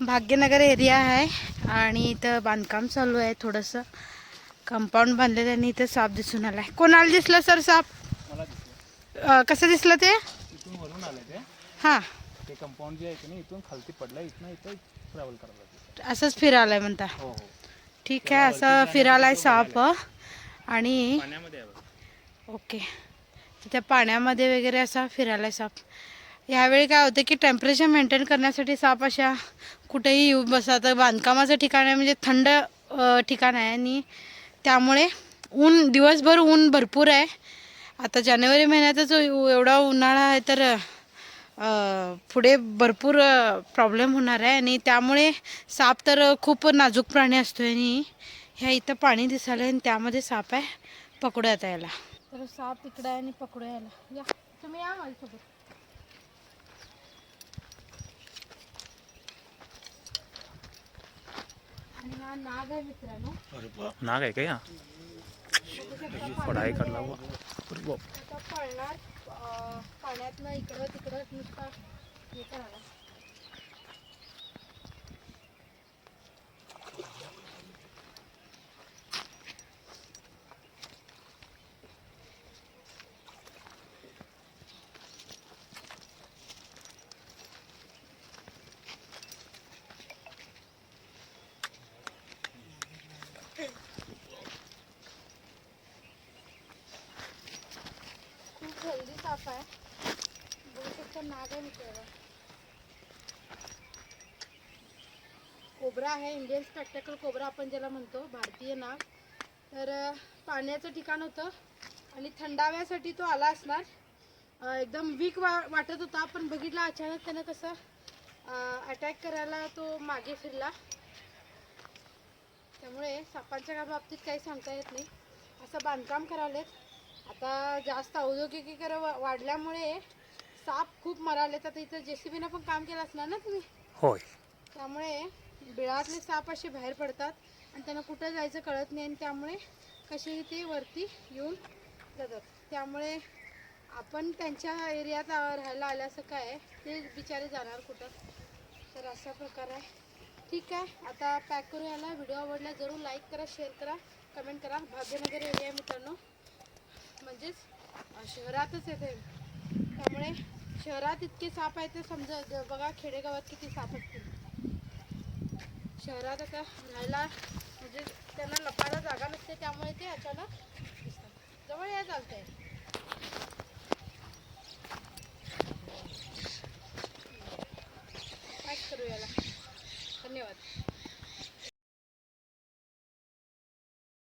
Bhagyanagar area आहे आणि इथं बांधकाम चालू आहे थोडंसं. कंपाऊंड बांधलं त्यांनी इथं साप दिसून आलाय. कोणाला दिसलं सर साप? अं, कसं दिसलं ते? इथून वरून आलं ते. हां. ते कंपाऊंड जे आहे की नाही इथून खालती पडलं इथनं इथं ट्रॅव्हल लागलं असंच फिरायलाय म्हणता. हो हो. ठीक आहे असं फिरायलाय साप. आणि पाण्यामध्ये आहे बघ. ओके. तर त्या पाण्यामध्ये वगैरे असा फिरायला साप. यावेळी काय होतं की टेम्परेचर मेंटेन करण्यासाठी साप अशा कुठेही येऊ बसतात बांधकामाचं ठिकाण आहे म्हणजे थंड ठिकाण आहे आणि त्यामुळे ऊन दिवसभर ऊन भरपूर आहे. आता जानेवारी महिन्यातच एवढा उन्हाळा आहे तर पुढे भरपूर प्रॉब्लेम होणार आहे आणि त्यामुळे साप तर खूप नाजूक प्राणी असतो आणि ह्या इथं पाणी दिसायला आणि त्यामध्ये साप आहे पकडूयात यायला तर साप इकडे आहे आणि पकडू यायला या तुम्ही या माझ्यासोबत. हा नाग आहे का या? अरे बाप. पळणार अं, पाण्यातनं इकडं तिकडं नुसता हे करायला खूप हेल्दी साफ आहे. बघू शकता नाग आहे मित्रांनो. कोबरा आहे इंडियन स्पेक्टेकल कोबरा आपण ज्याला म्हणतो भारतीय नाग. तर पाण्याचं ठिकाण होतं आणि थंडाव्यासाठी तो आला असणार. एकदम वीक वा वाटत होता पण बघितला अचानक त्यानं कसं अटॅक करायला तो मागे फिरला. त्यामुळे सापांच्या बाबतीत काही सांगता येत नाही. असं बांधकाम करावलेत आता जास्त औद्योगिकीकरण वाढल्यामुळे साप खूप मरालेत आता इथं जे सी बीनं पण काम केलं असणार ना तुम्ही? होय. त्यामुळे बिळातले साप असे बाहेर पडतात आणि त्यांना कुठं जायचं कळत नाही आणि त्यामुळे कसेही ते वरती येऊन जातात. त्यामुळे आपण त्यांच्या एरियात राहायला आल्याचं काय ते बिचारे जाणार कुठं? तर असा प्रकार आहे. ठीक आहे. आता पॅक करू याला व्हिडिओ आवडला जरूर लाईक करा शेअर करा कमेंट करा. भाग्यनगर एरिया आहे मित्रांनो. म्हणजेच शहरातच येते त्यामुळे शहरात इतके साप आहेत ते समजा बघा खेडेगावात किती साप असतील शहरात आता राहायला म्हणजे त्यांना लपायला जागा नसते त्यामुळे ते अचानक दिसतात. जवळ या चालतंय. आहे करू याला धन्यवाद.